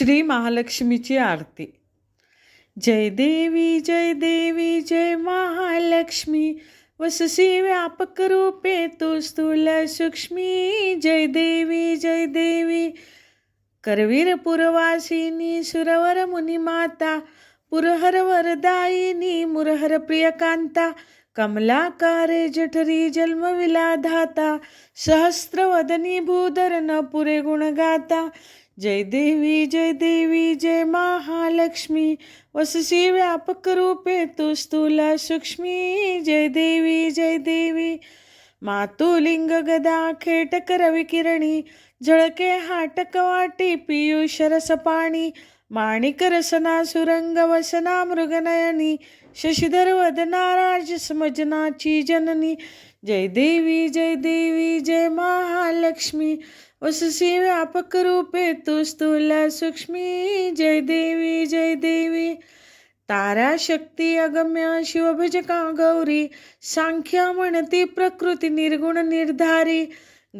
श्री महालक्ष्मीची आरती. जय देवी जय देवी जय महालक्ष्मी. वससी व्यापक रूपे तू स्थूल सूक्ष्मी. जय देवी जय देवी. करवीर पुरवासिनी सुरवर मुनिमाता. पुरहर वरदायिनी मुरहर प्रियकांता. कमलाकारे जठरी जन्मविलाधाता. सहस्रवदनी भूधर न पुरे गुणगाता. जय देवी जय देवी जय महालक्ष्मी. वससी व्यापक रूपे तू स्थूला सूक्ष्मी. जय देवी जय देवी. मातुलिंग गदा खेटकर विकिरणी झळके हाटक वाटी पियुष रस माणिक रसना सुरंग वसना मृगनयनी शशिधर वदना राज समजनाची जननी. जय देवी जय देवी जय महालक्ष्मी. वससी व्यापक रूपे तू स्थूला सूक्ष्मी. जय देवी जय देवी. तारा शक्ती अगम्य शिवभजका गौरी. सांख्या म्हणती प्रकृती निर्गुण निर्धारी.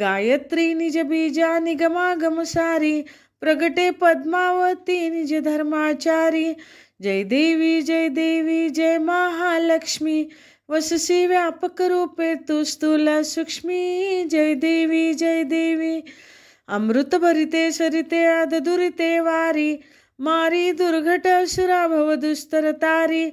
गायत्री निज बीजा निगमागम सारी. प्रगटे पद्मावती निज धर्माचारी. जय देवी जय देवी जय महालक्ष्मी. वससी व्यापक रूपे तू स्थूला सूक्ष्मी. जय देवी जय देवी. अमृत भरिते सरिते आद दुरिते वारी. मारी दुर्घट असुरा भव दुस्तर तारी.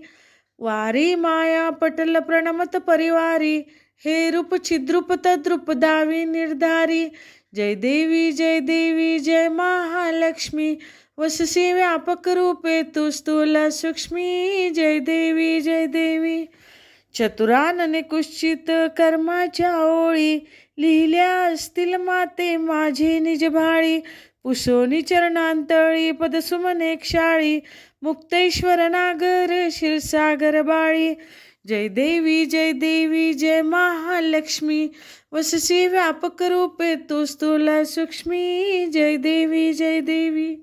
वारी माया पटल प्रणमत परिवारी. हे रूप छिद्रूप तद्रूप दावी निर्धारी. जय देवी जय देवी जय महालक्ष्मी. वससी व्यापक रूपे तू स्थूल सूक्ष्मी. जय देवी जय देवी. चतुरानने कुश्चित कर्माच्या ओळी. लिहिल्या असतील माते माझे निज भाळी. पुसोनी चरणांतळी पदसुमने क्षाळी. मुक्तेश्वर नागर क्षीरसागर बाळी. जय देवी जय देवी जय महालक्ष्मी. वससी व्यापक रूपे तू स्थूल सूक्ष्मी. जय देवी जय देवी.